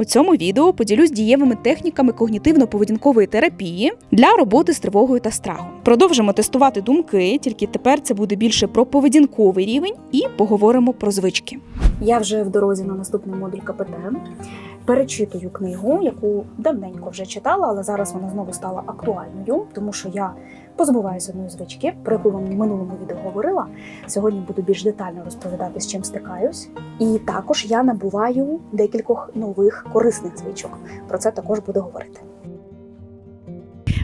У цьому відео поділюсь дієвими техніками когнітивно-поведінкової терапії для роботи з тривогою та страхом. Продовжимо тестувати думки, тільки тепер це буде більше про поведінковий рівень і поговоримо про звички. Я вже в дорозі на наступний модуль КПТ. Перечитую книгу, яку давненько вже читала, але зараз вона знову стала актуальною, тому що я позбуваюся одної звички, про яку вам в минулому відео говорила. Сьогодні буду більш детально розповідати, з чим стикаюсь. І також я набуваю декількох нових корисних звичок. Про це також буду говорити.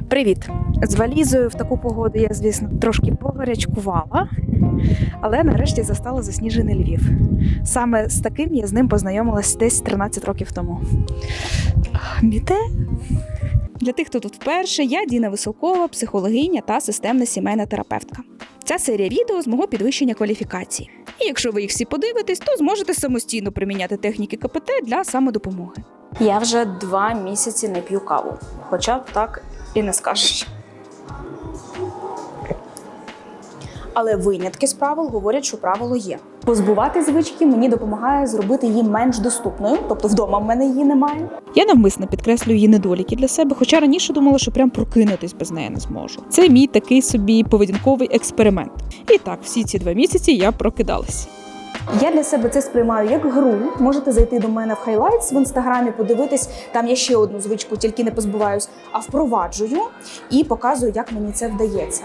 Привіт! З валізою в таку погоду я, звісно, трошки погарячкувала, але нарешті застала засніжений Львів. Саме з таким я з ним познайомилась десь 13 років тому. Біте? Для тих, хто тут вперше, я Діна Високова, психологиня та системна сімейна терапевтка. Ця серія відео з мого підвищення кваліфікації. І якщо ви їх всі подивитесь, то зможете самостійно приміняти техніки КПТ для самодопомоги. Я вже два місяці не п'ю каву, хоча так і не скажеш. Але винятки з правил говорять, що правило є. Позбувати звички мені допомагає зробити її менш доступною, тобто вдома в мене її немає. Я навмисно підкреслюю її недоліки для себе, хоча раніше думала, що прям прокинутись без неї не зможу. Це мій такий собі поведінковий експеримент. І так, всі ці два місяці я прокидалась. Я для себе це сприймаю як гру. Можете зайти до мене в Highlights в інстаграмі, подивитись. Там я ще одну звичку, тільки не позбуваюсь, а впроваджую і показую, як мені це вдається.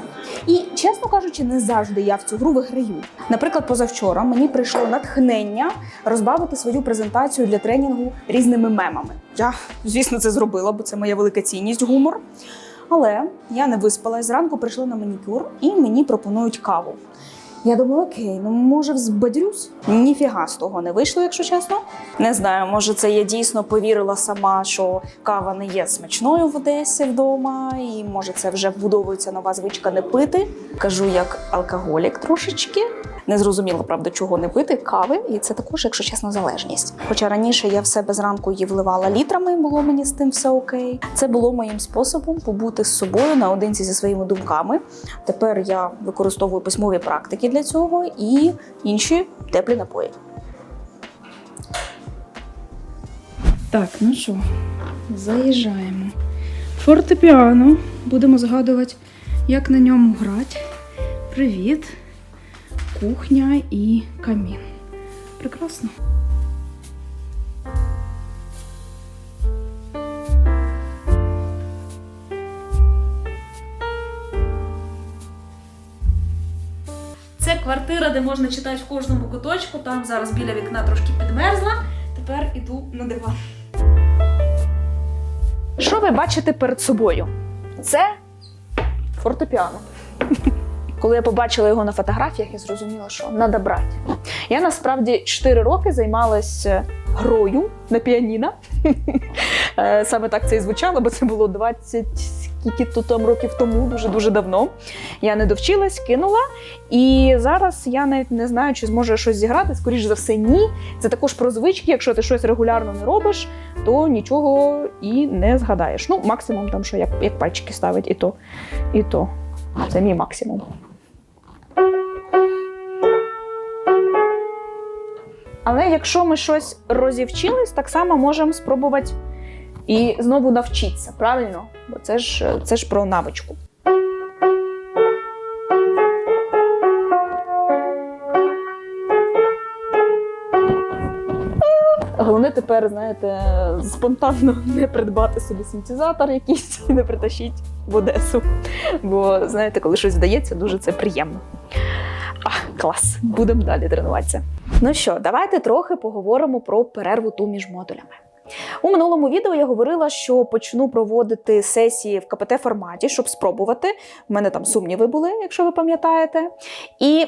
І чесно кажучи, не завжди я в цю гру виграю. Наприклад, позавчора мені прийшло натхнення розбавити свою презентацію для тренінгу різними мемами. Я, звісно, це зробила, бо це моя велика цінність гумор. Але я не виспалась зранку, прийшла на манікюр і мені пропонують каву. Я думаю, окей, ну може взбадрюсь? Ніфіга з того не вийшло, якщо чесно. Не знаю, може це я дійсно повірила сама, що кава не є смачною в Одесі вдома, і може це вже вбудовується нова звичка не пити. Кажу, як алкоголік трошечки. Не зрозуміло, правда, чого не пити, кави, і це також, якщо чесно, залежність. Хоча раніше я в себе зранку її вливала літрами, було мені з тим все окей. Це було моїм способом побути з собою наодинці зі своїми думками. Тепер я використовую письмові практики для цього і інші теплі напої. Так, ну що, заїжджаємо. Фортепіано. Будемо згадувати, як на ньому грати. Привіт. Кухня і камін. Прекрасно. Квартира, де можна читати в кожному куточку. Там зараз біля вікна трошки підмерзла. Тепер іду на диван. Що ви бачите перед собою? Це фортепіано. Коли я побачила його на фотографіях, я зрозуміла, що треба брати. Я насправді 4 роки займалася грою на піаніно. Е, Саме так це і звучало, бо це було 20 скільки то там років тому, дуже-дуже давно. Я не довчилась, кинула. І зараз я навіть не знаю, чи зможу я щось зіграти. Скоріше за все, ні. Це також про звички. Якщо ти щось регулярно не робиш, то нічого і не згадаєш. Ну, максимум там, що як, як пальчики ставить, і то, і то. Це мій максимум. Але якщо ми щось розівчились, так само можемо спробувати і знову навчитися, правильно? Бо це ж, це ж про навичку. Головне тепер, знаєте, спонтанно не придбати собі синтезатор якийсь і не притащити в Одесу. Бо, знаєте, коли щось здається, дуже це приємно. А, клас, будемо далі тренуватися. Ну що, давайте трохи поговоримо про перерву ту між модулями. У минулому відео я говорила, що почну проводити сесії в КПТ форматі, щоб спробувати. У мене там сумніви були, якщо ви пам'ятаєте. І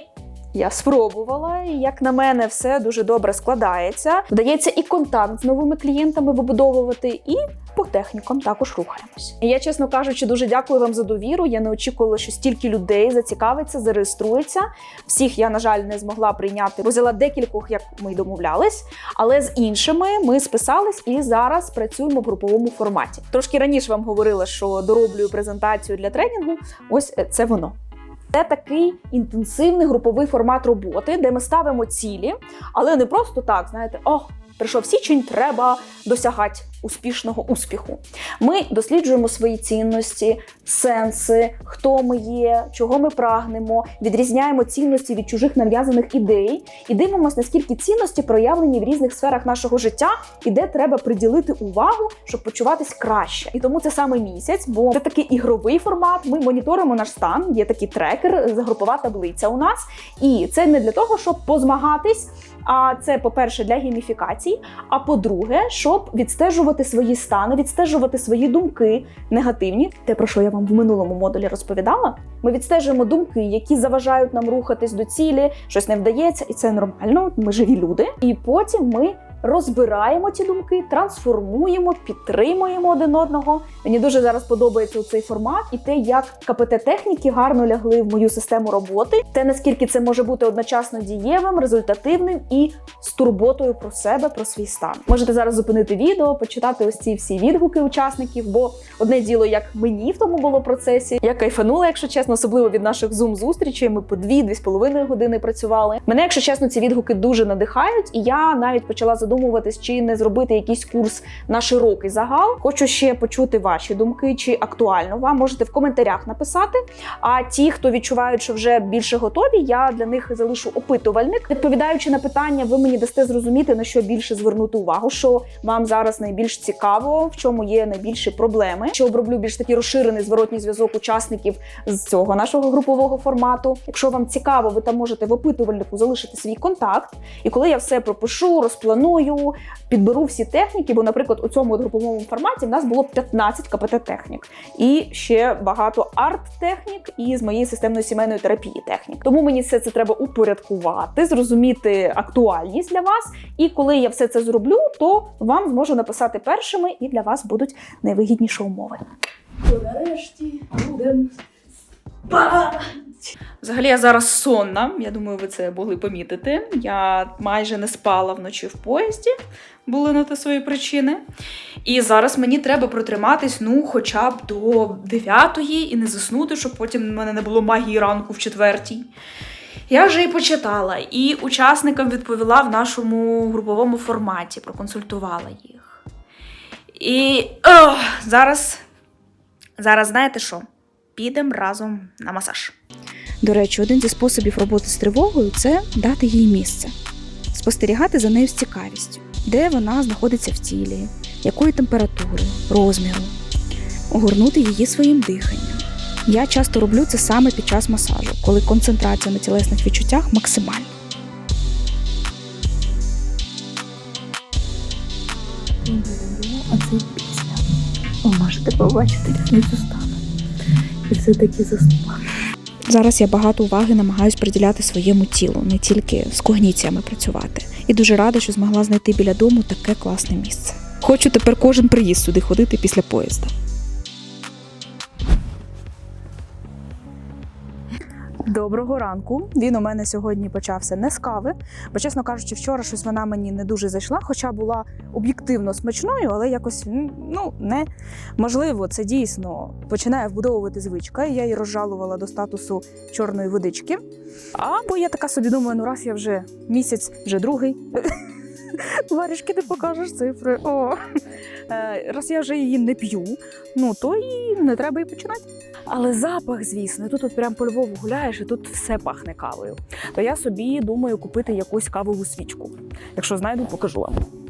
я спробувала, і як на мене, все дуже добре складається. Вдається і контакт з новими клієнтами вибудовувати, і по технікам також рухаємось. Я, чесно кажучи, дуже дякую вам за довіру. Я не очікувала, що стільки людей зацікавиться, зареєструється. Всіх я, на жаль, не змогла прийняти, взяла декількох, як ми й домовлялись. Але з іншими ми списались і зараз працюємо в груповому форматі. Трошки раніше вам говорила, що дороблюю презентацію для тренінгу. Ось е, це воно. Це такий інтенсивний груповий формат роботи, де ми ставимо цілі, але не просто так, знаєте, о, Прийшов січень, треба досягати успішного успіху. Ми досліджуємо свої цінності, сенси, хто ми є, чого ми прагнемо, відрізняємо цінності від чужих нав'язаних ідей і дивимося, наскільки цінності проявлені в різних сферах нашого життя і де треба приділити увагу, щоб почуватись краще. І тому це саме місяць, бо це такий ігровий формат. Ми моніторимо наш стан, є такий трекер, групова таблиця у нас. І це не для того, щоб позмагатись. А це, по-перше, для гейміфікації. А по-друге, щоб відстежувати свої стани, відстежувати свої думки негативні. Те, про що я вам в минулому модулі розповідала. Ми відстежуємо думки, які заважають нам рухатись до цілі, щось не вдається, і це нормально. Ми живі люди. І потім ми розбираємо ці думки, трансформуємо, підтримуємо один одного. Мені дуже зараз подобається цей формат і те, як КПТ-техніки гарно лягли в мою систему роботи, те наскільки це може бути одночасно дієвим, результативним і з турботою про себе, про свій стан. Можете зараз зупинити відео, почитати ось ці всі відгуки учасників, бо одне діло, як мені в тому було процесі. Я кайфанула, якщо чесно, особливо від наших зум зустрічей. Ми по дві-дві з половиною години працювали. Мене, якщо чесно, ці відгуки дуже надихають, і я навіть почала задумуватись, чи не зробити якийсь курс на широкий загал. Хочу ще почути ваші думки, чи актуально вам можете в коментарях написати. А ті, хто відчувають, що вже більше готові, я для них залишу опитувальник. Відповідаючи на питання, ви мені дасте зрозуміти на що більше звернути увагу, що вам зараз найбільш цікаво, в чому є найбільші проблеми. Що оброблю більш такий розширений зворотній зв'язок учасників з цього нашого групового формату. Якщо вам цікаво, ви там можете в опитувальнику залишити свій контакт. І коли я все пропишу, розпланую, підберу всі техніки, бо, наприклад, у цьому груповому форматі в нас було 15 КПТ-технік і ще багато арт-технік і з моєї системної сімейної терапії технік. Тому мені все це треба упорядкувати, зрозуміти актуальність для вас. І коли я все це зроблю, то вам зможу написати першими, і для вас будуть найвигідніші умови. Нарешті будемо Взагалі я зараз сонна. Я думаю, ви це могли помітити. Я майже не спала вночі в поїзді, були на те свої причини. І зараз мені треба протриматись, ну, хоча б до 9-ї і не заснути, щоб потім в мене не було магії ранку в четвертій. Я вже і почитала, і учасникам відповіла в нашому груповому форматі, проконсультувала їх. І о, зараз, зараз знаєте що? Підемо разом на масаж. До речі, один зі способів роботи з тривогою це дати їй місце, спостерігати за нею з цікавістю, де вона знаходиться в тілі, якої температури, розміру, огорнути її своїм диханням. Я часто роблю це саме під час масажу, коли концентрація на тілесних відчуттях максимальна. Ви можете побачити різницю стану. І все-таки заснула. Зараз я багато уваги намагаюсь приділяти своєму тілу, не тільки з когніціями працювати. І дуже рада, що змогла знайти біля дому таке класне місце. Хочу тепер кожен приїзд сюди ходити після поїзда. Доброго ранку. Він у мене сьогодні почався не з кави, бо, чесно кажучи, вчора щось вона мені не дуже зайшла, хоча була об'єктивно смачною, але якось ну не можливо, це дійсно починає вбудовувати звичка. Я її розжалувала до статусу чорної водички. Або я така собі думаю, ну раз я вже місяць, вже другий. Варішки не покажеш цифри. О. Е, Раз я вже її не п'ю, ну то і не треба і починати. Але запах, звісно, тут от прям по Львову гуляєш, і тут все пахне кавою. То я собі думаю купити якусь кавову свічку. Якщо знайду, покажу вам.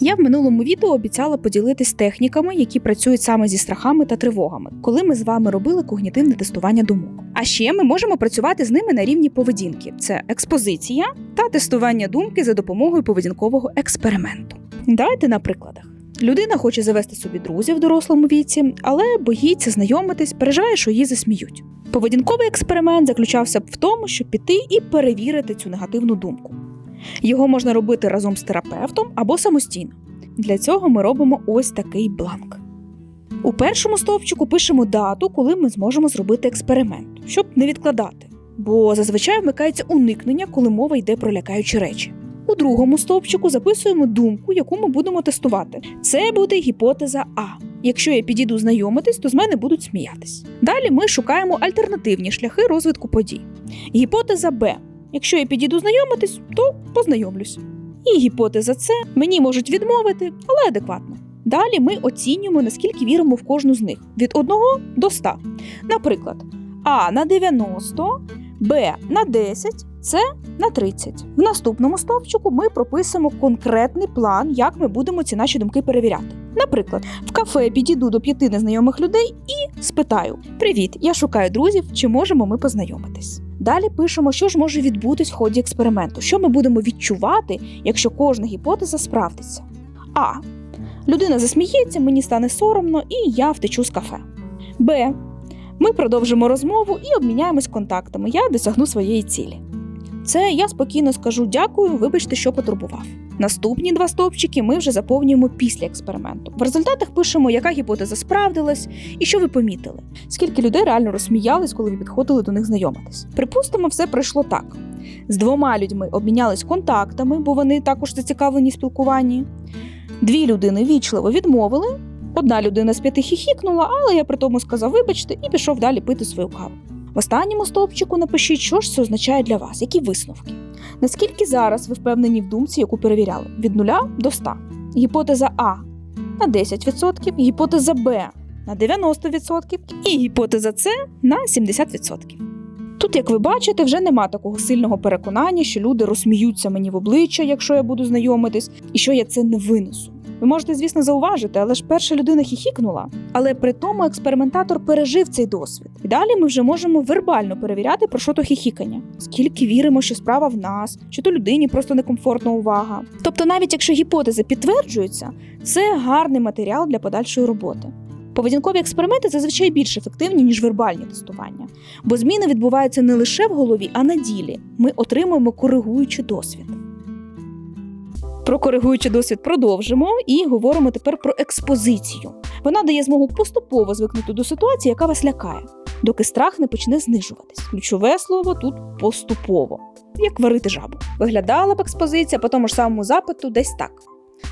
Я в минулому відео обіцяла поділитись техніками, які працюють саме зі страхами та тривогами, коли ми з вами робили когнітивне тестування думок. А ще ми можемо працювати з ними на рівні поведінки: це експозиція та тестування думки за допомогою поведінкового експерименту. Давайте на прикладах. Людина хоче завести собі друзів в дорослому віці, але боїться знайомитись, переживає, що її засміють. Поведінковий експеримент заключався б в тому, щоб піти і перевірити цю негативну думку. Його можна робити разом з терапевтом або самостійно. Для цього ми робимо ось такий бланк. У першому стовпчику пишемо дату, коли ми зможемо зробити експеримент, щоб не відкладати. Бо зазвичай вмикається уникнення, коли мова йде про лякаючі речі. У другому стовпчику записуємо думку, яку ми будемо тестувати. Це буде гіпотеза А. Якщо я підійду знайомитись, то з мене будуть сміятись. Далі ми шукаємо альтернативні шляхи розвитку подій. Гіпотеза Б. Якщо я підійду знайомитись, то познайомлюсь. І гіпотеза С мені можуть відмовити, але адекватно. Далі ми оцінюємо, наскільки віримо в кожну з них від 1 до 100. Наприклад, А на 90, Б на 10, С на 30. В наступному стовпчику ми прописуємо конкретний план, як ми будемо ці наші думки перевіряти. Наприклад, в кафе підійду до п'яти незнайомих людей і спитаю: Привіт, я шукаю друзів, чи можемо ми познайомитись? Далі пишемо, що ж може відбутись в ході експерименту, що ми будемо відчувати, якщо кожна гіпотеза справдиться. А. Людина засміється, мені стане соромно, і я втечу з кафе. Б. Ми продовжимо розмову і обміняємось контактами. Я досягну своєї цілі. Це я спокійно скажу дякую, вибачте, що потурбував. Наступні два стовпчики ми вже заповнюємо після експерименту. В результатах пишемо, яка гіпотеза справдилась і що ви помітили. Скільки людей реально розсміялись, коли ви підходили до них знайомитись. Припустимо, все пройшло так: з двома людьми обмінялись контактами, бо вони також зацікавлені спілкуванні. Дві людини вічливо відмовили. Одна людина з п'яти хіхікнула, але я при тому сказав вибачте і пішов далі пити свою каву. В останньому стовпчику напишіть, що ж це означає для вас, які висновки. Наскільки зараз ви впевнені в думці, яку перевіряли? Від 0 до 100. Гіпотеза А на 10%, гіпотеза Б на 90% і гіпотеза С на 70%. Тут, як ви бачите, вже нема такого сильного переконання, що люди розсміються мені в обличчя, якщо я буду знайомитись, і що я це не винесу. Ви можете, звісно, зауважити, але ж перша людина хіхікнула. Але при тому експериментатор пережив цей досвід. І далі ми вже можемо вербально перевіряти, про що то хіхікання. Скільки віримо, що справа в нас, чи то людині просто некомфортна увага. Тобто, навіть якщо гіпотези підтверджуються, це гарний матеріал для подальшої роботи. Поведінкові експерименти зазвичай більш ефективні, ніж вербальні тестування, бо зміни відбуваються не лише в голові, а на ділі. Ми отримуємо коригуючий досвід. Про коригуючий досвід продовжимо і говоримо тепер про експозицію. Вона дає змогу поступово звикнути до ситуації, яка вас лякає, доки страх не почне знижуватись. Ключове слово тут поступово, як варити жабу. Виглядала б експозиція по тому ж самому запиту десь так.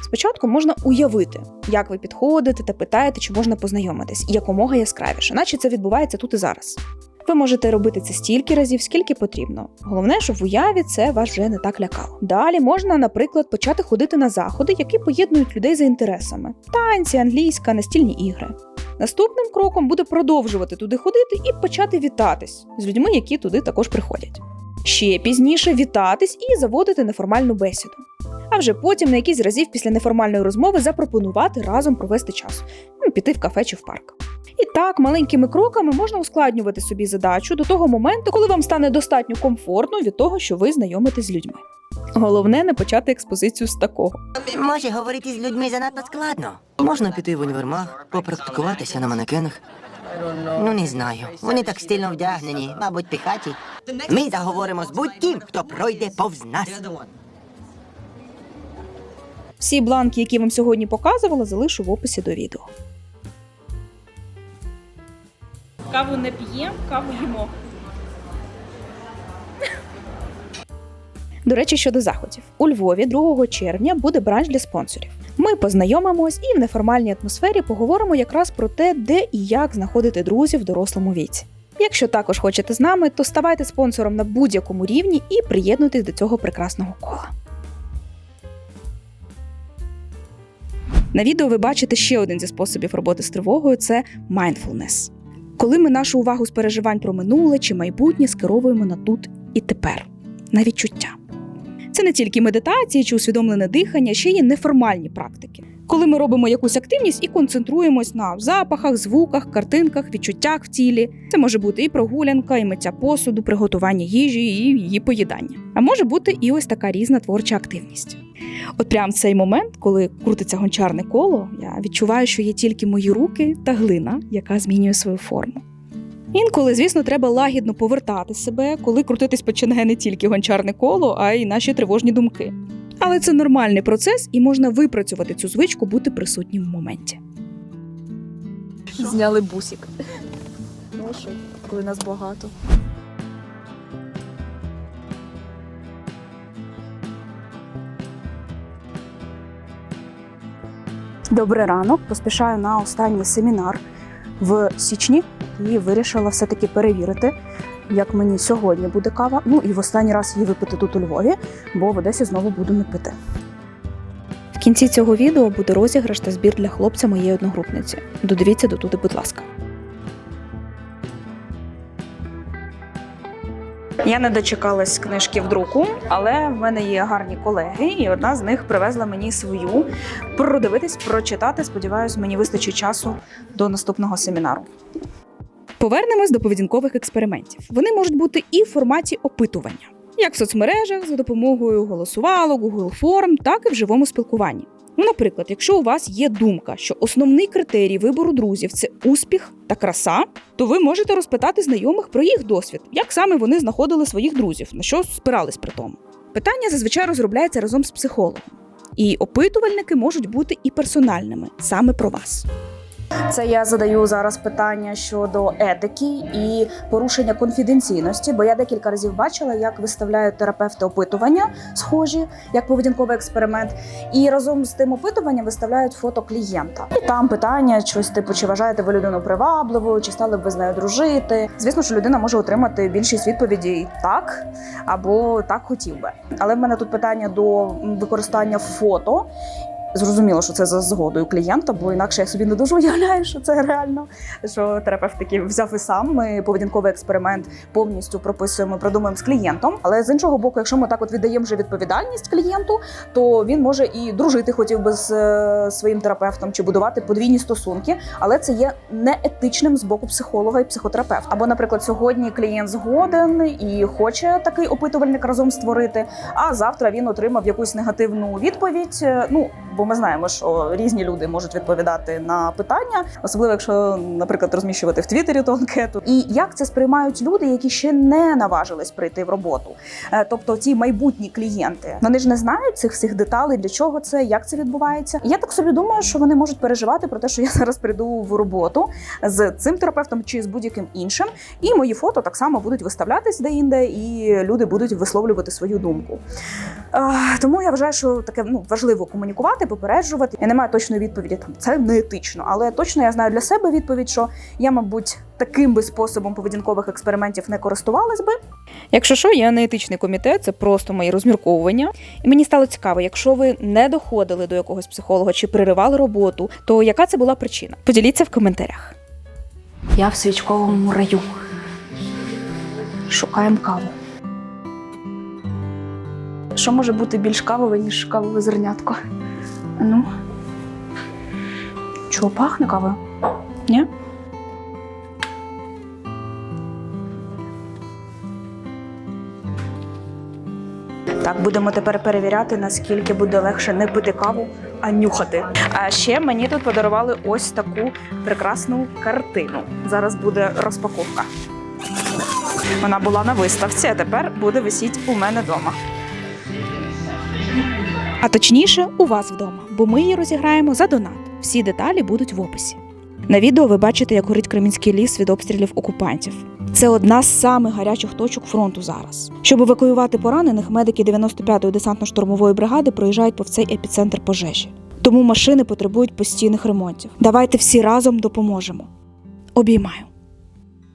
Спочатку можна уявити, як ви підходите та питаєте, чи можна познайомитись, і якомога яскравіше, наче це відбувається тут і зараз. Ви можете робити це стільки разів, скільки потрібно. Головне, щоб в уяві це вас вже не так лякало. Далі можна, наприклад, почати ходити на заходи, які поєднують людей за інтересами: танці, англійська, настільні ігри. Наступним кроком буде продовжувати туди ходити і почати вітатись з людьми, які туди також приходять. Ще пізніше вітатись і заводити неформальну бесіду. А вже потім на якийсь разів після неформальної розмови запропонувати разом провести час, ну, піти в кафе чи в парк. І так, маленькими кроками можна ускладнювати собі задачу до того моменту, коли вам стане достатньо комфортно від того, що ви знайомитесь з людьми. Головне не почати експозицію з такого. Може, говорити з людьми занадто складно. Можна піти в універмаг, попрактикуватися на манекенах. Ну, не знаю. Вони так стильно вдягнені, мабуть, пихаті. Ми заговоримо з будь-ким, хто пройде повз нас. Всі бланки, які вам сьогодні показувала, залишу в описі до відео. Каву не п'ємо, каву їмо. До речі, щодо заходів, у Львові 2 червня буде бранч для спонсорів. Ми познайомимось і в неформальній атмосфері поговоримо якраз про те, де і як знаходити друзів в дорослому віці. Якщо також хочете з нами, то ставайте спонсором на будь-якому рівні і приєднуйтесь до цього прекрасного кола. На відео ви бачите ще один зі способів роботи з тривогою це mindfulness. Коли ми нашу увагу з переживань про минуле чи майбутнє скеровуємо на тут і тепер, на відчуття. Це не тільки медитації чи усвідомлене дихання, ще є неформальні практики. Коли ми робимо якусь активність і концентруємось на запахах, звуках, картинках, відчуттях в тілі. Це може бути і прогулянка, і миття посуду, приготування їжі, і її поїдання. А може бути і ось така різна творча активність. От прямо в цей момент, коли крутиться гончарне коло, я відчуваю, що є тільки мої руки та глина, яка змінює свою форму. Інколи, звісно, треба лагідно повертати себе, коли крутитись починає не тільки гончарне коло, а й наші тривожні думки. Але це нормальний процес, і можна випрацювати цю звичку бути присутнім в моменті. Зняли бусик. Ну що, коли нас багато. Добрий ранок. Поспішаю на останній семінар в січні і вирішила все-таки перевірити, як мені сьогодні буде кава. Ну і в останній раз її випити тут у Львові, бо в Одесі знову буду не пити. В кінці цього відео буде розіграш та збір для хлопця моєї одногрупниці. Додивіться до туди, будь ласка. Я не дочекалась книжки в друку, але в мене є гарні колеги, і одна з них привезла мені свою продивитись, прочитати. Сподіваюсь, мені вистачить часу до наступного семінару. Повернемось до поведінкових експериментів. Вони можуть бути і в форматі опитування, як в соцмережах за допомогою голосувалок, Google форм, так і в живому спілкуванні. Наприклад, якщо у вас є думка, що основний критерій вибору друзів це успіх та краса, то ви можете розпитати знайомих про їх досвід, як саме вони знаходили своїх друзів, на що спирались при тому. Питання зазвичай розробляється разом з психологом, і опитувальники можуть бути і персональними саме про вас. Це я задаю зараз питання щодо етики і порушення конфіденційності, бо я декілька разів бачила, як виставляють терапевти опитування, схожі як поведінковий експеримент, і разом з тим опитуванням виставляють фото клієнта. І там питання щось типу, чи вважаєте ви людину привабливою, чи стали б ви з нею дружити. Звісно, що людина може отримати більшість відповідей так або так хотів би. Але в мене тут питання до використання фото. Зрозуміло, що це за згодою клієнта, бо інакше я собі не дуже уявляю, що це реально. Що терапевт такий взяв і сам. Ми поведінковий експеримент повністю прописуємо, продумуємо з клієнтом. Але з іншого боку, якщо ми так от віддаємо вже відповідальність клієнту, то він може і дружити хотів би з е, своїм терапевтом чи будувати подвійні стосунки, але це є неетичним з боку психолога і психотерапевта. Або, наприклад, сьогодні клієнт згоден і хоче такий опитувальник разом створити. А завтра він отримав якусь негативну відповідь. Е, Ну бо ми знаємо, що різні люди можуть відповідати на питання, особливо якщо, наприклад, розміщувати в Твіттері ту анкету. І як це сприймають люди, які ще не наважились прийти в роботу? Е, Тобто ці майбутні клієнти, вони ж не знають цих всіх деталей, для чого це, як це відбувається. Я так собі думаю, що вони можуть переживати про те, що я зараз прийду в роботу з цим терапевтом чи з будь-яким іншим, і мої фото так само будуть виставлятись де-інде, і люди будуть висловлювати свою думку. Тому я вважаю, що таке ну важливо комунікувати, попереджувати. Я не маю точної відповіді там це не етично, але точно я знаю для себе відповідь, що я, мабуть, таким би способом поведінкових експериментів не користувалась би. Якщо що, я не етичний комітет, це просто мої розмірковування. І мені стало цікаво, якщо ви не доходили до якогось психолога чи переривали роботу, то яка це була причина? Поділіться в коментарях. Я в свічковому раю. Шукаємо каву. Що може бути більш кавове, ніж кавове зернятко? Ну. Чого пахне кавою? Ні? Так, будемо тепер перевіряти, наскільки буде легше не пити каву, а нюхати. А ще мені тут подарували ось таку прекрасну картину. Зараз буде розпаковка. Вона була на виставці, а тепер буде висіти у мене вдома. А точніше, у вас вдома, бо ми її розіграємо за донат. Всі деталі будуть в описі. На відео ви бачите, як горить Кремінський ліс від обстрілів окупантів. Це одна з самих гарячих точок фронту зараз. Щоб евакуювати поранених, медики 95-ї десантно-штурмової бригади проїжджають повз цей епіцентр пожежі. Тому машини потребують постійних ремонтів. Давайте всі разом допоможемо. Обіймаю.